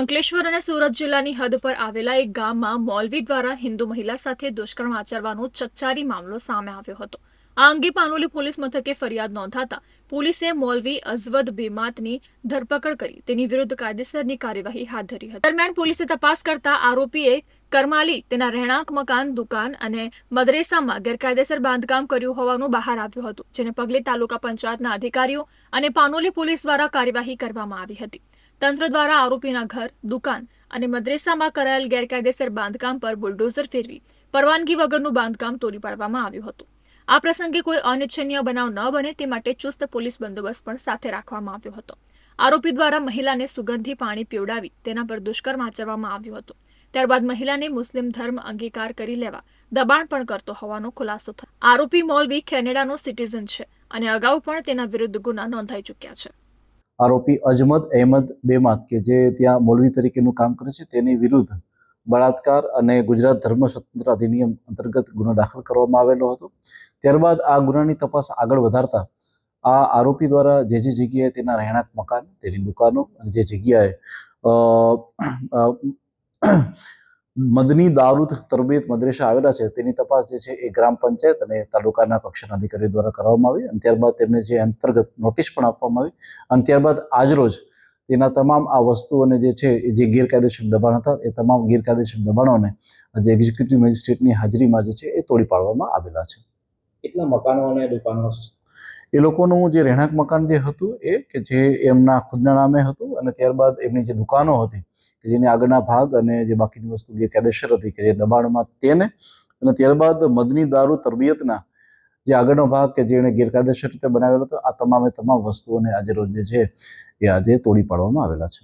સુરત જિલ્લાની હદ પર આવેલા એક ગામમાં મૌલવી દ્વારા હિન્દુ મહિલા સાથે દુષ્કર્મ આચરવાનો ચકચારી મામલો સામે આવ્યો હતો. આ અંગે પાનોલી પોલીસ મથકે ફરિયાદ નોંધાતા પોલીસે મૌલવી અઝવદ બેમાતની ધરપકડ કરી તેની વિરુદ્ધ કાયદેસરની કાર્યવાહી હાથ ધરી હતી. દરમિયાન પોલીસે તપાસ કરતા આરોપીએ કરમાલી તેના રહેણાંક, મકાન, દુકાન અને મદરેસામાં ગેરકાયદેસર બાંધકામ કર્યું હોવાનું બહાર આવ્યું હતું, જેને પગલે તાલુકા પંચાયતના અધિકારીઓ અને પાનોલી પોલીસ દ્વારા કાર્યવાહી કરવામાં આવી હતી. તંત્ર દ્વારા આરોપીના ઘર, દુકાન અને મદ્રેસામાં કરાયેલ ગેરકાયદેસર બાંધકામ પર બુલડોઝર ફેરવી પરવાનગી વગરનું બાંધકામ તોડી પાડવામાં આવ્યું હતું. આ પ્રસંગે કોઈ અનિચ્છનીય બનાવ ન બને તે માટે ચુસ્ત પોલીસ બંદોબસ્ત પણ સાથે રાખવામાં આવ્યો હતો. આરોપી દ્વારા મહિલાને સુગંધી પાણી પીવડાવી તેના પર દુષ્કર્મ આચરવામાં આવ્યું હતું. ત્યારબાદ મહિલાને મુસ્લિમ ધર્મ અંગીકાર કરી લેવા દબાણ પણ કરતો હોવાનો ખુલાસો થયો. આરોપી મૌલવી કેનેડાનો સિટીઝન છે અને અગાઉ પણ તેના વિરુદ્ધ ગુના નોંધાઈ ચૂક્યા છે. આરોપી અજમદ અહેમદ બેમાત કે જે ત્યાં મૌલવી તરીકેનું કામ કરે છે, તેની વિરુદ્ધ બળાત્કાર અને ગુજરાત ધર્મ સ્વતંત્ર અધિનિયમ અંતર્ગત ગુનો દાખલ કરવામાં આવેલો હતો. ત્યારબાદ આ ગુનાની તપાસ આગળ વધારતા આ આરોપી દ્વારા જે જે જગ્યાએ તેના રહેણાંક મકાન, તેની દુકાનો અને જે જગ્યાએ મદની દારૂદ તરબીયત મદ્રેસા આવેલા છે. તેની તપાસ જે છે એ ગ્રામ પંચાયત અને તાલુકાના કક્ષાના અધિકારી દ્વારા કરવામાં આવી. અને ત્યારબાદ તેમને જે અંતર્ગત નોટિસ પણ આપવામાં આવી. અને ત્યારબાદ આજરોજ તેના તમામ આ વસ્તુઓને જે છે એ જે ગેરકાયદેસર દબાણ હતા એ તમામ ગેરકાયદેસર દબાણોને જે એક્ઝિક્યુટિવ મેજિસ્ટ્રેટની હાજરીમાં જે છે એ તોડી પાડવામાં આવેલા છે. કેટલા મકાનો અને દુકાનો એ લોકોનું જે રહેણાંક મકાન જે હતું એ કે જે એમના ખુદના નામે હતું અને ત્યારબાદ એમની જે દુકાનો હતી કે જેની આગળના ભાગ અને જે બાકીની વસ્તુ ગેરકાયદેસર હતી કે જે દબાણમાં તેને. અને ત્યારબાદ મદની દારૂ તરબિયતના જે આગળનો ભાગ કે જેણે ગેરકાયદેસર રીતે બનાવેલો હતો, આ તમામે તમામ વસ્તુઓને આજે રોજે છે એ આજે તોડી પાડવામાં આવેલા છે.